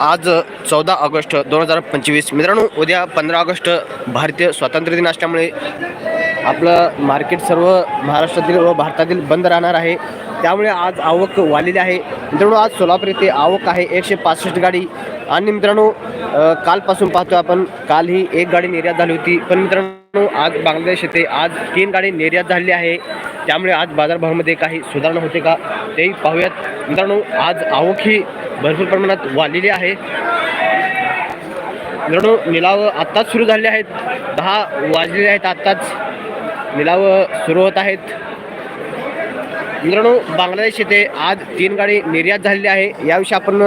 आज चौदा ऑगस्ट दोन हजार पंचवीस. मित्रांनो उद्या पंधरा ऑगस्ट भारतीय स्वातंत्र्य दिन असल्यामुळे आपलं मार्केट सर्व महाराष्ट्रातील व भारतातील बंद राहणार आहे. त्यामुळे आज आवक वाढलेली आहे. मित्रांनो आज सोलापूर येथे आवक आहे. एकशे पासष्ट गाडी. आणि मित्रांनो कालपासून पाहतो आपण काल ही एक गाडी निर्यात झाली होती. पण मित्रांनो आज बांगलादेश येथे आज तीन गाडी निर्यात झालेली आहे. त्यामुळे आज बाजारभावामध्ये काही सुधारणा होते का तेही पाहूयात. मित्रांनो आज आवक ही भरपूर प्रमाणात वाढलेली आहे. मित्रांनो निलाव आत्ताच सुरू झाले आहेत. दहा वाजलेले आहेत आत्ताच. निलाव सुरू होत आहेत. मित्रांनो बांगलादेश येथे आज तीन गाडी निर्यात झालेली आहे. याविषयी आपण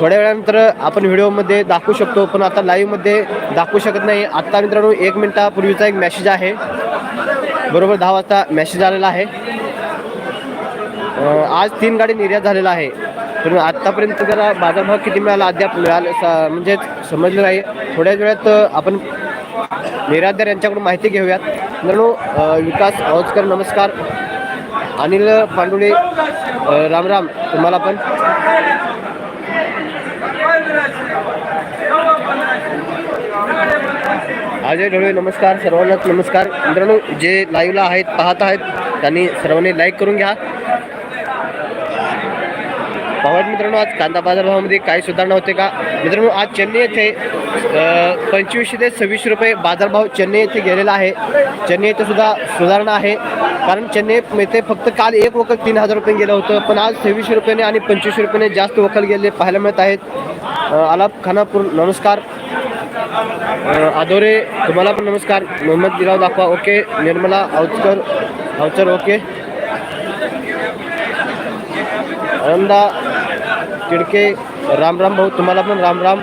थोड्या वेळानंतर आपण व्हिडिओमध्ये दाखवू शकतो पण आता लाईव्हमध्ये दाखवू शकत नाही. आत्ता मित्रांनो एक मिनटापूर्वीचा एक मेसेज आहे. बरोबर दहा वाजता मॅसेज आलेला आहे. आज तीन गाडी निर्यात झालेला आहे. पण आत्तापर्यंत जरा बाजारभाव किती मिळाला? अद्याप मिळाला म्हणजे समजलं नाही. थोड्याच वेळात आपण निर्यातदार यांच्याकडून माहिती घेऊयात. मित्रांनो विकास आवचकर नमस्कार. अनिल पांडुळे राम रामराम तुम्हाला पण. अजय ढोळे नमस्कार सर्वांनाच नमस्कार. मित्रांनो जे लाईव्हला आहेत पाहत आहेत त्यांनी सर्वांनी लाईक करून घ्या. पवार मित्रांनो आज कांदा बाजारभावामध्ये काही सुधारणा होते का? मित्रांनो आज चेन्नई येथे पंचवीसशे ते सव्वीस रुपये बाजारभाव चेन्नई येथे गेलेला आहे. चेन्नई येथे सुद्धा सुधारणा आहे. कारण चेन्नई येथे फक्त काल एक वकल तीन हजार रुपये गेलं होतं पण आज सव्वीसशे रुपयाने आणि पंचवीसशे रुपयाने जास्त वकल गेले पाहायला मिळत आहेत. आलाप खानापूर नमस्कार. आदोरे तुम्हाला पण नमस्कार. मोहम्मद दिलाव दाखवा. ओके. निर्मला अवचकर अवचर ओके. आनंदा तिडके. राम राम भाऊ तुम्हाला पण राम राम.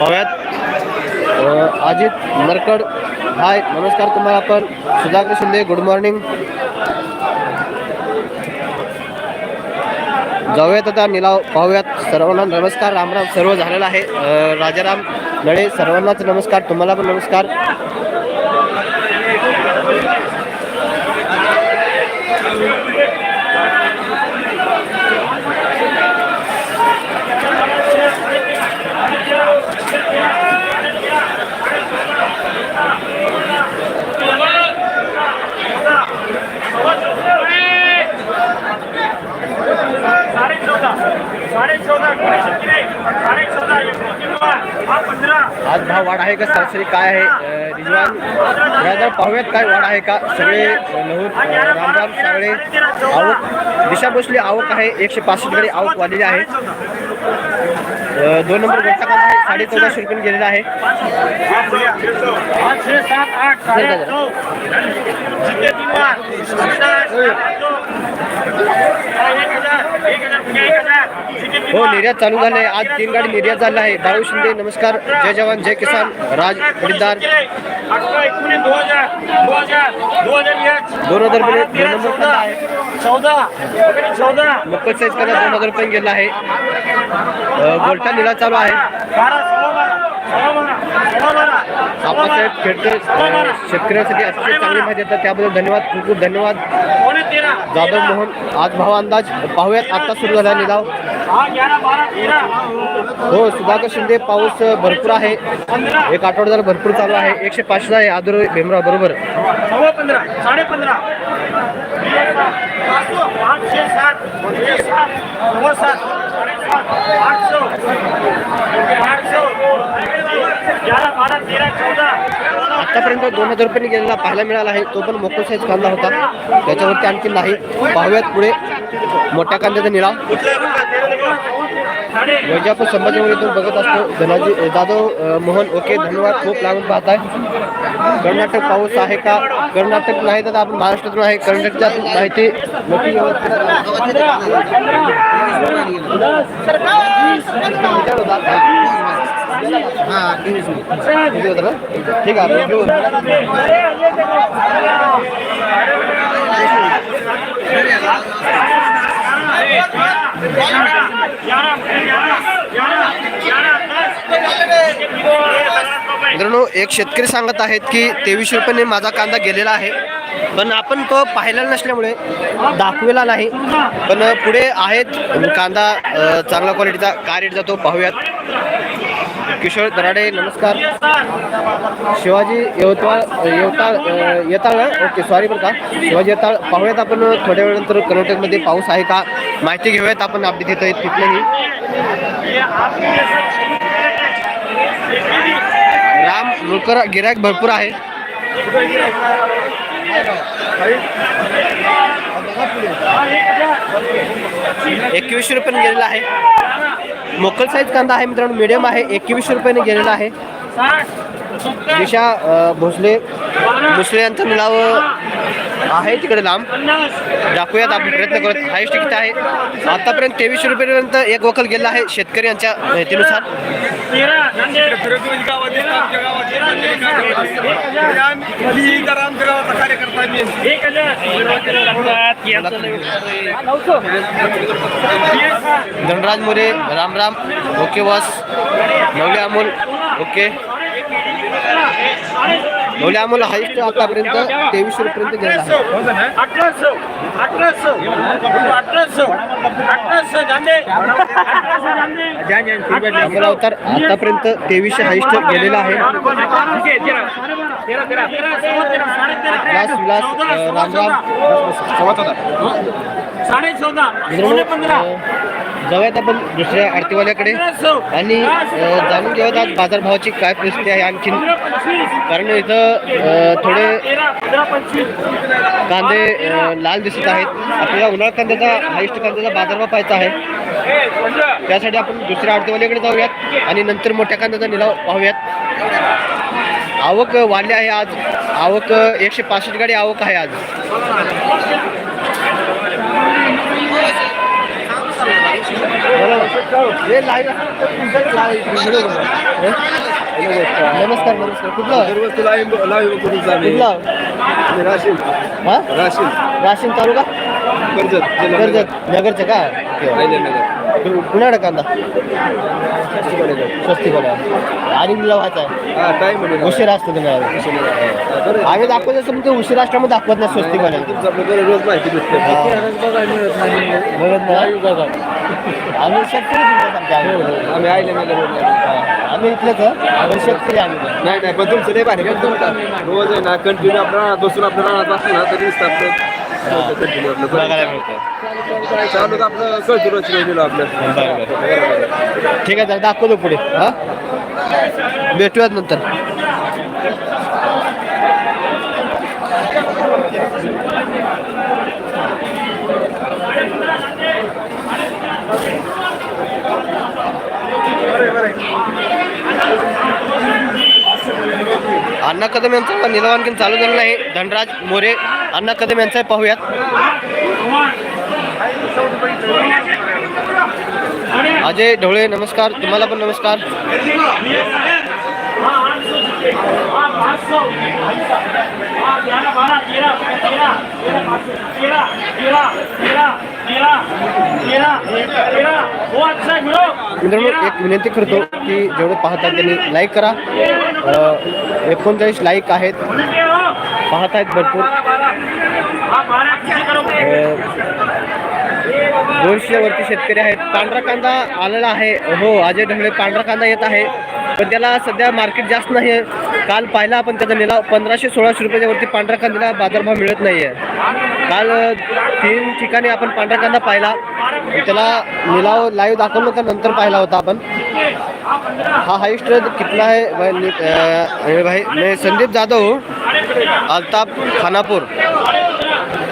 पाहुयात. अजित नरकड. हाय. नमस्कार तुम्हाला पण. सुधाकर शिंदे गुड मॉर्निंग जाऊयात आता निलाव पाहूयात. सर्वांना नमस्कार रामराम सर्व झालेला आहे. राजाराम नळे सर्वांनाच नमस्कार तुम्हाला पण नमस्कार साडे चौदा साडे चौदा साडे चौदा हा पंधरा आज भाव वाढ आहे का सरासरी? काय आहे रिजवान? पाहूयात काय वाढ आहे का? सगळे अ, रामराम सगळे आवक. दिशा बसली आवक आहे. एकशे पासष्टकडे आवक वाढलेली आहे. दोन नंबर घंटा आहे साडे चौदाशे रुपये गेलेला आहे. सात आठ हो. निर्यात चालू झाले आहे. आज तीन गाडी निर्यात झाल्या आहे. बाळू शिंदे नमस्कार. जय जवान जय किसान. राज खरीदार दोन हजार रुपये दोन नंबर चौदा. आहे. मक्कल साईज कांदा दोन हजार रुपये गेला आहे. गोल्टा निला चालू आहे. आप्पासाहेब खेडकर शेतकऱ्यांसाठी अतिशय चांगली माहिती देतात. त्याबद्दल धन्यवाद खूप खूप धन्यवाद. जाधव मोहन आज भाव अंदाज पाहूयात. आता सुरू झाला निलाव हा सुधाकर शिंदे पाऊस भरपूर आहे. एक आठवडा झाला भरपूर चालू आहे. एकशे पाचशे आहे. आदर भीमराव बरोबर पंधरा साडे पंधरा आठशे सात दोनशे सात सव्वा सात साडेसात आठशे आठशे ग्यारा बारा तेरा चौदा आतापर्यंत दोन हजार रुपयांनी गेलेला पाहायला मिळाला आहे. तो पण मोकळ साईज कांदा होता. त्याच्यावरती आणखी नाही. पाहूयात पुढे. मोठ्या कांद्याचा निळा. साडे वैजापूर संभाजीनगरीतून बघत असतो. धनाजी जाधव मोहन ओके धन्यवाद. खूप लागून पाहताय. कर्नाटक पाऊस आहे का? कर्नाटक नाही तर आपण महाराष्ट्रातून आहे. कर्नाटकच्या माहिती मोठी व्यवस्थित ठीक आहे मित्रांनो एक शेतकरी सांगत आहेत की तेवीस रुपयाने माझा कांदा गेलेला आहे. पण आपण तो पाहिलेला नसल्यामुळे दाखवेला नाही. पण पुढे आहेत. कांदा चांगल्या क्वालिटीचा काय रेट जातो पाहूयात. किशोर दराडे नमस्कार. शिवाजी यवतमाळ यवताळ येताळ ना? ओके सॉरी बरं का. शिवाजी येताळ पाहूयात आपण थोड्या वेळानंतर कर्नाटकमध्ये पाऊस आहे का? माहिती घेऊयात आपण आपली येत तिथलंही राम लोकर गिरायक भरपूर आहे. एकवीसशे रुपयाने गेलेला आहे. मोकल साईज कांदा आहे मित्रांनो मिडियम आहे. एकवीसशे रुपयाने गेलेला आहे. दिशा भोसले. भोसले यांचं मुलावं आहे तिकडे लांब. दाखवूयात आपण प्रयत्न करत हायस्ट तिकीट आहे. आतापर्यंत तेवीसशे रुपयेपर्यंत एक वकल गेला आहे शेतकरी यांच्या माहितीनुसार धनराज मोरे राम राम ओके वास नवले अमोल ओके. नवले अमोल हायस्ट आतापर्यंत तेवीसशे रुपयेपर्यंत आहे अठराशे अठराशे अठराशे अठराशे अवतार आतापर्यंत तेवीसशे हायस्ट गेलेला आहे विलास साडे चौदा सोने पंधरा. मित्रांनो, जाऊयात आपण दुसऱ्या आरतीवाल्याकडे. आणि जाणून घेऊयात आज बाजारभावाची काय परिस्थिती आहे आणखीन. कारण इथं थोडे कांदे लाल दिसत आहेत. आपल्याला उन्हाळा कांद्याचा हायस्ट कांद्याचा बाजारभाव पाहायचा आहे. त्यासाठी आपण दुसऱ्या आरतीवाल्याकडे जाऊयात आणि नंतर मोठ्या कांद्याचा निलाव पाहूयात. आवक वाढली आहे आज. आवक एकशे पासष्ट गाडी आवक आहे आज हे live आहे. नमस्कार नमस्कार. कुठलं? कुठलं? हा? राशीन तालुका? कर्जत नगरचं का? कुणाकडे कांदा? स्वस्ती बोला आणि निलाव व्हायचा आहे. उशीर असतो तुम्हाला आम्ही दाखवत असतो पण ते उशीर असल्यामुळे दाखवत नाही स्वस्ती बोलायला रोज माहिती बघत नाही आम्ही शेतकरी तुमच्यासारखे आहे. आम्ही आयले हा. आम्ही इथलंच. आम्ही शेतकरी आम्ही. नाही नाही पण तुमचं नाही भारी रोज आहे ना कंटिन्यू आपण रानात बसून आपलं रानात बसलं ना तरी दिसतं आपलं कंटिन्यू आपलं बघायला मिळतं चालू तर आपलं कळतो रोज दिलं आपलं? ठीक आहे दाखवतो पुढे. हा? भेटूयात नंतर. अण्णा कदम यांचा निलवानकीन चालू झालेला आहे. धनराज मोरे अण्णा कदम यांचा पाहूयात. अजय ढवळे नमस्कार. तुम्हाला पण नमस्कार. मित्रांनो एक विनंती करतो की जेवढे पाहतात त्यांनी लाईक करा. एकोणचाळीस लाईक आहेत. पाहत आहेत भरपूर. दोनशे वरती शेतकरी आहेत. पांढरा कांदा आलेला आहे. हो अजय ढवळे पांढरा कांदा येत आहे. पण त्याला सध्या मार्केट जास्त नाही आहे. काल पाहिला आपण त्याचा निलाव पंधराशे सोळाशे रुपयाच्यावरती पांढरा कांद्याला बाजारभाव मिळत नाही आहे काल तीन ठिकाणी आपण पांढरा कांदा पाहिला. त्याला निलाव लाईव्ह दाखवलं का नंतर पाहिला होता आपण. हा हाईस्ट कितना है भाई भाई मैं संदीप जाधव अल्ताफ खानापुर.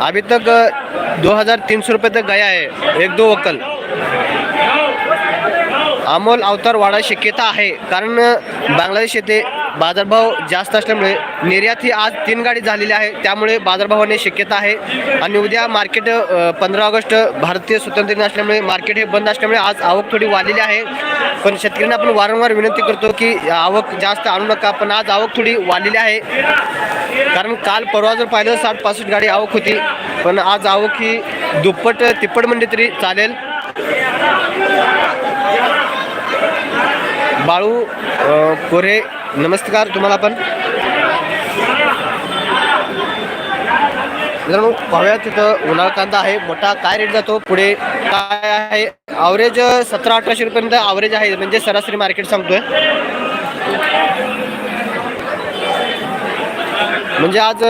अभी तक दो हजार तीन सौ रुपये तक गया है एक दो वकल अमोल अवतार वाढा शक्यता आहे. कारण बांगलादेश येथे बाजारभाव जास्त असल्यामुळे निर्यात ही आज तीन गाडी झालेली आहे. त्यामुळे बाजारभाव होण्याची शक्यता आहे. आणि उद्या मार्केट पंधरा ऑगस्ट भारतीय स्वतंत्र दिन असल्यामुळे मार्केट हे बंद असल्यामुळे आज आवक थोडी वाढलेली आहे. पण शेतकऱ्यांना आपण वारंवार विनंती करतो की आवक जास्त आणू नका पण आज आवक थोडी वाढलेली आहे. कारण काल परवा जर पाहिलं साठ पासष्ट गाडी आवक होती. पण आज आवक ही दुप्पट तिप्पट म्हणजे तरी चालेल. बाळू कोरे नमस्कार तुम्हाला पण. मित्रांनो पाहूया तिथं उन्हाळा कांदा आहे. मोठा काय रेट जातो? पुढे काय आहे? ॲव्हरेज सतरा अठराशे रुपयापर्यंत ॲव्हरेज आहे. म्हणजे सरासरी मार्केट सांगतोय. म्हणजे आज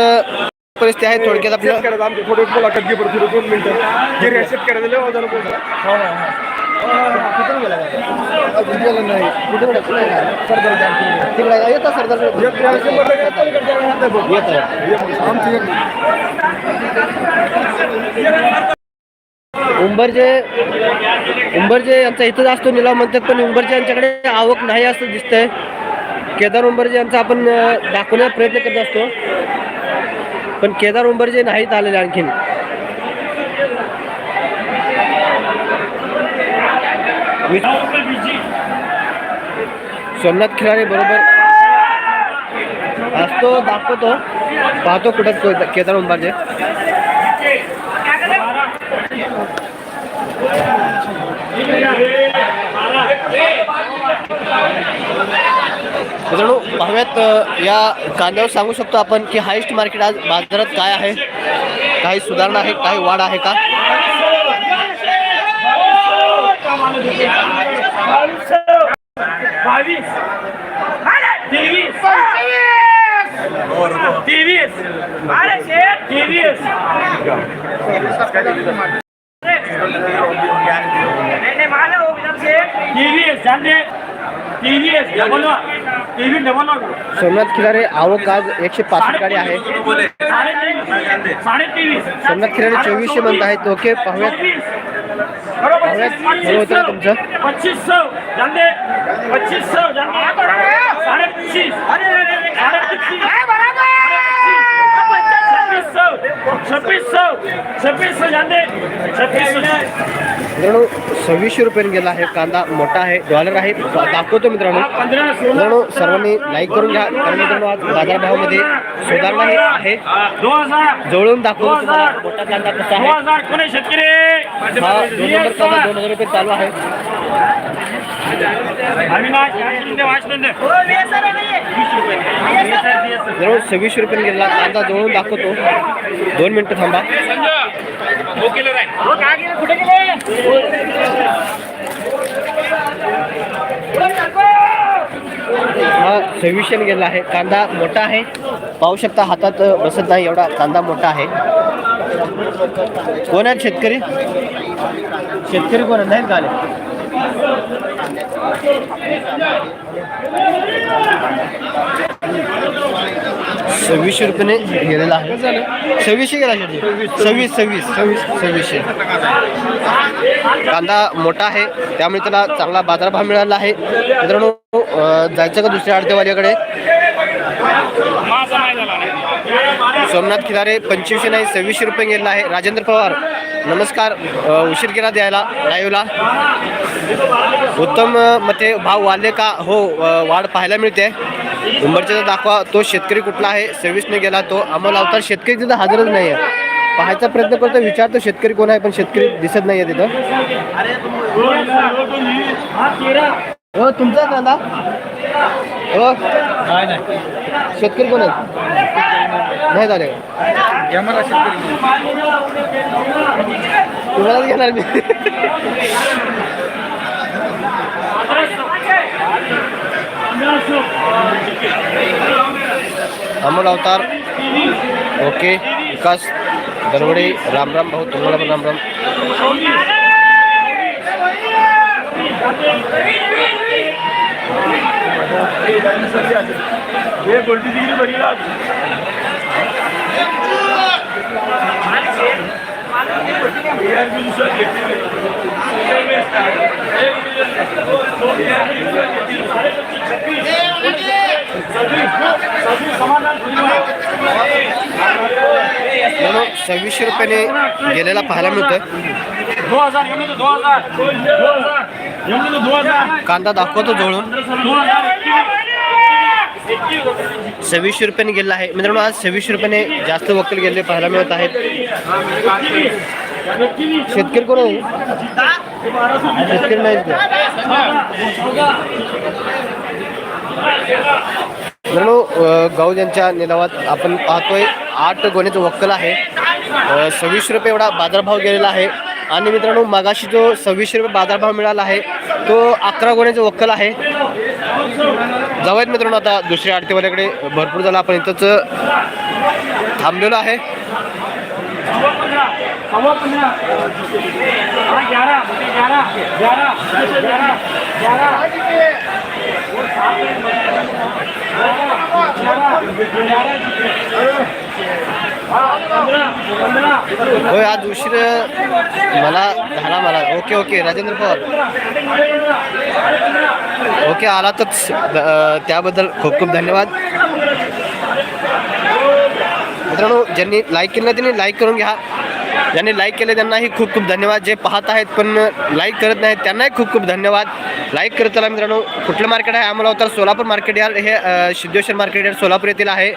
परिस्थिती आहे थोडक्यात आपलं. उंबरजे उंबरजे आमची यांचा इथंच असतो निलाव म्हणतात पण उंबरजे यांच्याकडे आवक नाही असं दिसतंय. केदार उंबरजे यांचा आपण दाखवण्याचा प्रयत्न करत असतो. पण केदार उंबरजे नाहीत आलेले आणखीन. सोमनाथ खिलारे बरोबर असतो दाखवतो. पाहतो कुठं केदार उंबरचे मित्रांनो पाहूयात या कांद्यावर सांगू शकतो आपण की हायेस्ट मार्केट आज बाजारात काय आहे? काही सुधारणा आहे काही वाढ आहे का? बावीस. तेवीस. तेवीस. तेवीस. तेवीस डबल सोमनाथ खिलारे आवक आज एकशे पासष्ट गाडी आहे. सोमनाथ खिलारे चोवीसशे म्हणत आहेत ओके पाहूयात. पाहूयात बरोबर. होतं ना तुमचं? पच्चीस सौ जाने पच्चीस सौ जाने साढ़े पच्चीस साढ़े पच्चीस छब्बीस सौ छब्बीस सौ छब्बीस सौ जाने छब्बीस सौ मित्रांनो सव्वीसशे रुपयाने गेला आहे. कांदा मोठा आहे. डॉलर आहे. दाखवतो मित्रांनो. मित्रांनो सर्वांनी लाईक करून घ्या. कारण मित्रांनो आज बाजारभावामध्ये सुधारणा आहे. जवळून दाखवतो मोठा कांदा कसा आहे. शेतकरी? हा दोन नंबर कांदा दोन हजार रुपये चालू आहे. जवळ सव्वीसशे रुपयाने गेला कांदा जवळून दाखवतो. दोन मिनिटं थांबा. कुठे गेले? हा सव्वीसशेने गेला आहे. कांदा मोठा आहे. पाहू शकता हातात बसत नाही एवढा कांदा मोठा आहे. कोण आहेत शेतकरी? शेतकरी कोण नाहीत का आले? सव्वीसशे रुपयाने गेलेला आहे. सव्वीसशे गेला शेटजी सव्वीस सव्वीस सव्वीस सव्वीसशे. कांदा मोठा आहे. त्यामुळे त्याला चांगला बाजारभाव मिळाला आहे. मित्रांनो जायचं का दुसऱ्या आडतेवाल्याकडे सोमनाथ खिलारे पंचवीसशे नाही सव्वीसशे रुपये गेलेला आहे. राजेंद्र पवार नमस्कार. उशीर केला द्यायला लाईव्हला उत्तम मते भाव वाढले का? हो वाढ पाहायला मिळते. उंबरच्या दाखवा तो शेतकरी कुठला आहे? सव्वीसने गेला तो. अमोल अवतार शेतकरी तिथं हजरच नाही आहे पाहायचा प्रयत्न करतो विचारतो शेतकरी कोण आहे पण शेतकरी दिसत नाही आहे तिथं. हा तुमचा कांदा हो शेतकरी कोण आहेत नाही झाले तुम्हालाच घेणार मी? अमोल अवतार. ओके विकास दरवडे. राम राम भाऊ तुम्हाला पण राम राम. हे कोणती डिग्री म्हणून सव्वीसशे रुपयाने गेलेला पाहायला मिळतोय. कांदा दाखवतो जवळून. सव्वीसशे रुपयाने गेलेला आहे. मित्रांनो आज सव्वीसशे रुपयाने जास्त वकील गेले पाहायला मिळत आहेत. शेतकरी कोण आहे? शेतकरी नाही मित्रांनो अ, यांच्या निलावात आपण पाहतोय आठ गोण्याचं वक्कल आहे. सव्वीस सव्वीसशे रुपये एवढा बाजारभाव गेलेला आहे. आणि मित्रांनो मागाशी जो सव्वीसशे रुपये बाजारभाव मिळाला आहे तो अकरा गोण्याचं वक्कल आहे. जाऊयात मित्रांनो आता दुसऱ्या आडतेवाल्याकडे भरपूर झाला आपण इथंच थांबलेलो आहे. होय आज उशीर मला झाला मला. Okay okay Rajendra Pawar. Okay आलातच. अ, त्याबद्दल खूप खूप धन्यवाद. मित्रांनो ज्यांनी लाईक केलं त्यांनी लाईक करून घ्या. ज्यांनी लाईक केले त्यांनाही खूप खूप धन्यवाद. जे पाहत आहेत पण लाईक करत नाहीत त्यांनाही खूप खूप धन्यवाद. लाईक करत चला मित्रांनो कुठलं मार्केट आहे? आम्हाला तर सोलापूर मार्केट यार्ड हे सिद्धेश्वर मार्केट यार्ड सोलापूर येथील आहे.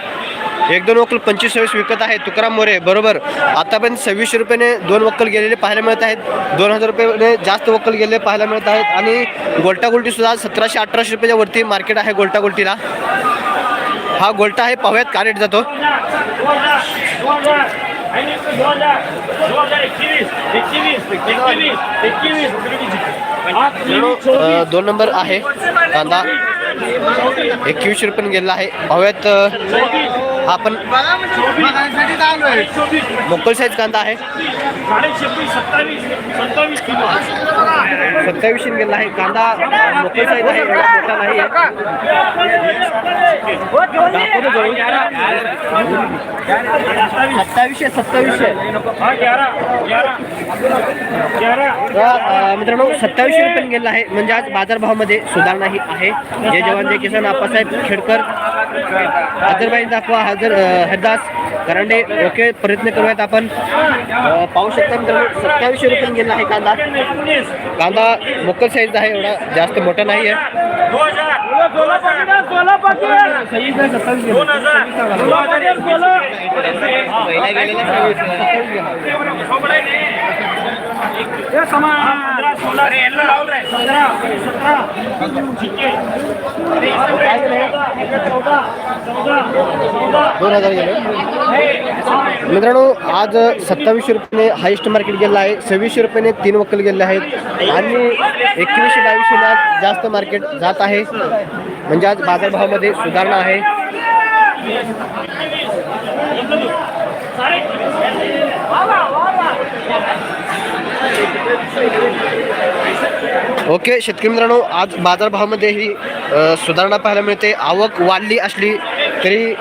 एक दोन वक्कल पंचवीस सव्वीस विकत आहे तुकाराम मोरे बरोबर. आतापर्यंत सव्वीसशे रुपयाने दोन वक्कल गेलेले पाहायला मिळत आहेत. दोन हजार रुपयाने जास्त वक्कल गेलेले पाहायला मिळत आहेत. आणि गोल्टा सतराशे अठराशे रुपयाच्या वरती मार्केट आहे गोल्टागोल्टीला हा गोल्टा आहे पाहूयात का रेट जातो. आणि दो हजार दो हजार एकवीस एकवीस एकवीस एकवीस मित्रांनो, अ, दोन नंबर आहे कांदा एकवीसशे रुपये गेलेला आहे. हव्यात आपण हा पण मोकल साईज कांदा आहे. सत्तावीस सत्तावीसशे गेलेला आहे. कांदा मोकल साईज आहे मोठा नाही सत्तावीसशे सत्तावीसशे मित्रांनो सत्तावीसशे रुपये गेलेला आहे. म्हणजे आज बाजारभावामध्ये सुधारणा ही आहे. जवान जय किसान आप्पासाहेब खेडकर हजरबाई दाखवा हजर हरदास करांडे ओके प्रयत्न करूयात आपण पाहू शकता मित्रांनो सत्तावीसशे रुपये गेला आहे कांदा कांदा मोकल साईज आहे एवढा जास्त मोठा नाही आहे दोन हजार गेले. मित्रांनो आज सत्तावीसशे रुपयाने हायेस्ट मार्केट गेलेलं आहे. सव्वीसशे रुपयाने तीन वक्कल गेलेले आहेत. आणि एकवीसशे बावीसशे आज जास्त मार्केट जात आहे. म्हणजे आज बाजारभावामध्ये सुधारणा आहे. ओके शेतकरी मित्रांनो आज बाजारभावामध्ये ही सुधारणा पाहायला मिळते. आवक वाढली असली तरी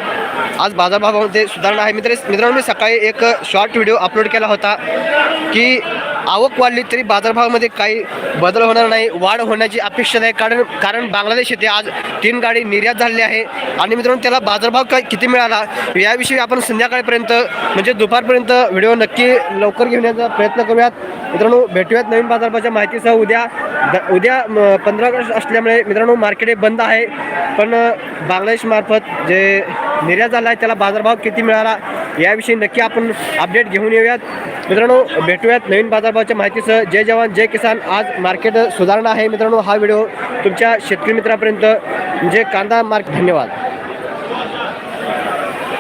आज बाजारभावामध्ये सुधारणा आहे. मित्र मित्रांनो मी सकाळी एक शॉर्ट व्हिडिओ अपलोड केला होता की आवक वाढली तरी बाजारभावामध्ये काही बदल होणार नाही वाढ होण्याची अपेक्षा नाही. कारण कारण बांगलादेश येथे आज तीन गाडी निर्यात झालेली आहे. आणि मित्रांनो त्याला बाजारभाव काय किती मिळाला याविषयी आपण संध्याकाळपर्यंत म्हणजे दुपारपर्यंत व्हिडिओ नक्की लवकर घेण्याचा प्रयत्न करूयात. मित्रांनो भेटूयात नवीन बाजारभावाच्या माहितीसह. उद्या द उद्या पंधरा ऑगस्ट असल्यामुळे मित्रांनो मार्केट हे बंद आहे. पण बांगलादेशमार्फत जे निर्यात झाला आहे त्याला बाजारभाव किती मिळाला याविषयी नक्की आपण अपडेट घेऊन येऊयात. मित्रांनो भेटूयात नवीन बाजारभावाच्या माहितीसह. जय जवान जय किसान. आज मार्केट सुधारणा आहे मित्रांनो हा व्हिडिओ तुमच्या शेतकरी मित्रापर्यंत. म्हणजे कांदा मार्क धन्यवाद.